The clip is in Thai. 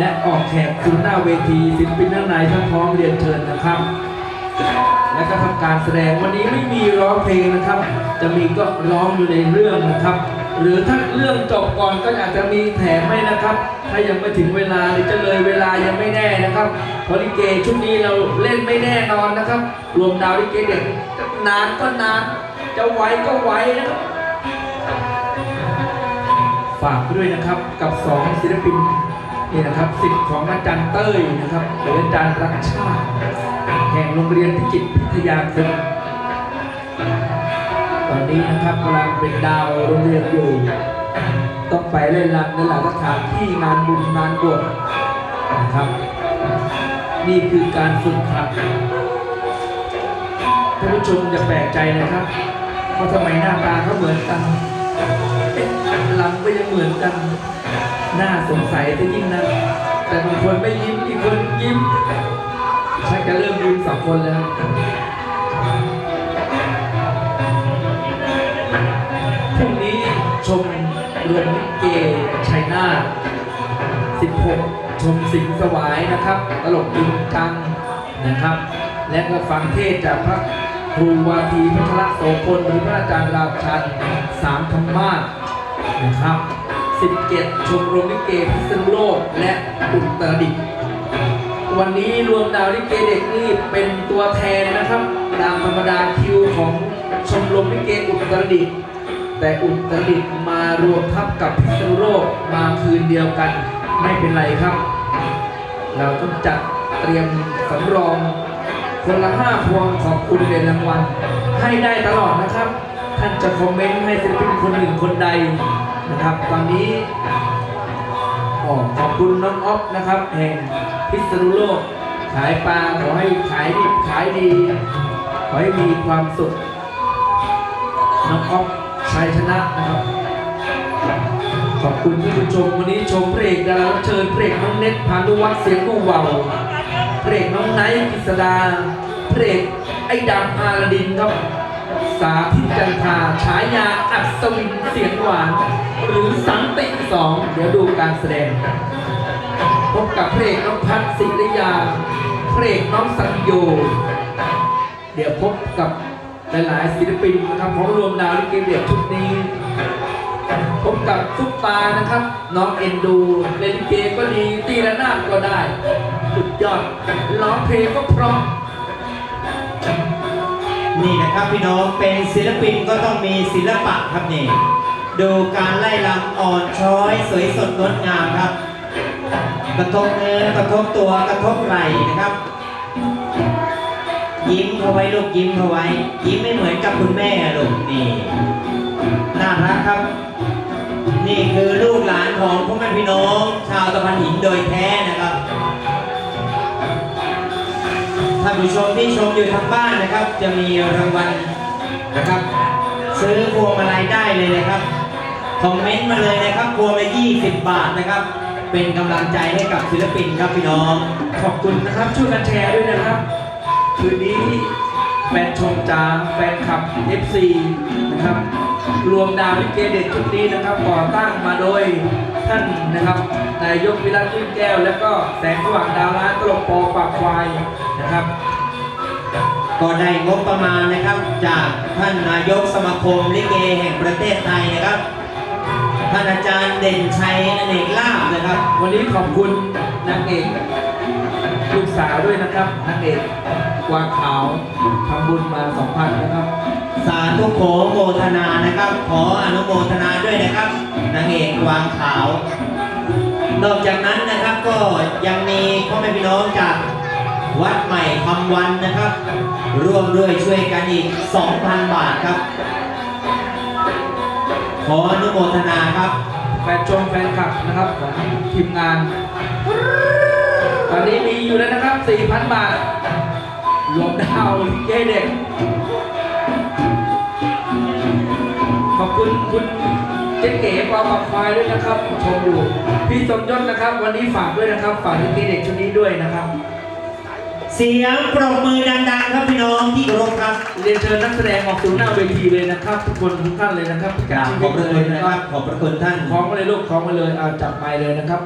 และออกแขกสู่หน้าเวทีศิลปินทั้งในทั้งพร้อมเรียนเชิญนะครับ และก็ทำการแสดงวันนี้ไม่มีร้องเพลงนะครับ จะมีก็ร้องอยู่ในเรื่องนะครับ หรือถ้าเรื่องจบก่อนก็อาจจะมีแถมให้นะครับ ถ้ายังไม่ถึงเวลาหรือจะเลยเวลายังไม่แน่นะครับเพราะลิเกชุดนี้เราเล่นไม่แน่นอนนะครับ รวมดาวลิเกเด็กนานก็นานจะไวก็ไวนะครับฝากด้วยนะครับกับสองศิลปิน นี่นะครับสิทธิ์ของอาจารย์เต้ยนะครับหรืออาจารย์รักชาติแห่งโรงเรียนพิจิตรพิทยาคมตอนนี้นะครับกำลังเป็นดาวโรงเรียนอยู่ ต้องไปเล่นรำในหลายสถานที่งานบุญงานบวชนะครับ นี่คือการฝึกหัดท่านผู้ชมจะแปลกใจนะครับเพราะทำไมหน้าตาเขาเหมือนกันเอ๊ะลำก็ยังเหมือนกัน น่าสงสัยซะยิ่งนะแต่บางคนไม่ยิ้มอีกคนยิ้มใช่จะเริ่มยืนสองคนแล้วพรุ่งนี้ชมรวมลิเกชัยนาท16 ชมสิงห์สวายนะครับ ตลกจริงจังนะครับ และก็ฟังเทศจากพระครูวาทีพัชรโสพลหรือพระอาจารย์ราชันสามธรรมาสนะครับ 17 ชมรมลิเกพิษณุโลกและอุตรดิตถ์วันนี้รวมดาวลิเกเด็กนี่เป็นตัวแทนนะครับ ตามธรรมดาคิวของชมรมลิเกอุตรดิตถ์แต่อุตรดิตถ์มารวมทับกับพิษณุโลกมาคืนเดียวกันไม่เป็นไรครับ เราต้องจัดเตรียมสำรองคนละห้าพวงขอบคุณเป็นรางวัลให้ได้ตลอดนะครับ ท่านจะคอมเมนต์ให้ศิลปินคนหนึ่งคนใด นะครับ ตอนนี้อ๋อขอบคุณน้องอ๊อฟนะครับแห่งพิษณุโลก ขายปลาขอให้ขายดีขายดี ขอให้มีความสุข น้องอ๊อฟชัยชนะนะครับ ขอบคุณที่ผู้ชมวันนี้ชมเพลงดารารับเชิญเพลงน้องเน็ตพานุวัฒน์เสียงกู้เบาเพลงน้องไนท์กิษดาเพลงไอ้ดำอาลดินครับ สาธิตจันทาฉายาอัศวินเสียงหวาน หรือสันติสองเดี๋ยวดูการแสดง พบกับเพลงน้องพัฒน์ศิริยาเพลงน้องสังโย เดี๋ยวพบกับหลายๆศิลปินนะครับของรวมดาวลิเกเด็กชุดนี้ พบกับซุปตานะครับ น้องเอ็นดูเล่นลิเกก็ดีตีระนาดก็ได้ สุดยอดร้องเพลงก็เพราะ นี่นะครับพี่น้องเป็นศิลปินก็ต้องมีศิลปะครับนี่ ดูการไล่ลำอ่อนช้อยสวยสดงดงามครับ กระทบเนื้อกระทบตัวกระทบไหล่นะครับ ยิ้มเขาไว้ลูกยิ้มเขาไว้ ยิ้มไม่เหมือนกับคุณแม่ลูกนี่น่ารักครับ นี่คือลูกหลานของพ่อแม่พี่น้อง ชาวตะพันหินโดยแท้นะครับ ท่านผู้ชมที่ชมอยู่ทางบ้านนะครับ จะมีรางวัลนะครับ ซื้อพวงมาลัยได้เลยนะครับคอมเมนต์มาเลยนะครับพวงละ20 บาทนะครับ เป็นกำลังใจให้กับศิลปินครับพี่น้อง ขอบคุณนะครับช่วยกันแชร์ด้วยนะครับ คืนนี้แฟนชมจาแฟนคลับ FC นะครับ รวมดาวลิเกเด็กชุดนี้นะครับก่อตั้งมาโดยท่านนะครับ นายกวิรัตยิ่งแก้ว แล้วก็แสงสว่างดาวร้านตลกปอปากควายนะครับ ก็ได้งบประมาณนะครับ จากท่านนายกสมาคมลิเกแห่งประเทศไทยนะครับ ท่านอาจารย์เด่นชัยอเนกลาบนะครับ วันนี้ขอบคุณนางเอกลูกสาวด้วยนะครับนางเอกกวางขาวทำบุญมา2,000นะครับ สาธุโขโมทนานะครับ ขออนุโมทนาด้วยนะครับนางเอกวางขาว นอกจากนั้นนะครับก็ยังมีพ่อแม่พี่น้องจากวัดใหม่คำวันนะครับ ร่วมด้วยช่วยกันอีก 2,000 บาทครับ ขออนุโมทนาครับ แฟนชมแฟนคลับนะครับของทีมงาน ตอนนี้มีอยู่แล้วนะครับ 4,000 บาท รวมดาวลิเกเด็ก ขอบคุณคุณ เจ๊เก๋ปอปักควายด้วยนะครับ ชมอยู่ พี่สมยศนะครับ วันนี้ฝากด้วยนะครับ ฝากลิเกเด็กชุดนี้ด้วยนะครับ เสียงปรบมือดังๆครับพี่น้องที่เคารพครับ เรียนเชิญนักแสดงออกสู่หน้าเวทีเลยนะครับ ทุกคนทุกท่านเลยนะครับกราบขอบพระคุณนะครับ ขอบพระคุณท่าน คล้องมาเลยลูกคล้องมาเลยเอาจับไมค์เลยนะครับ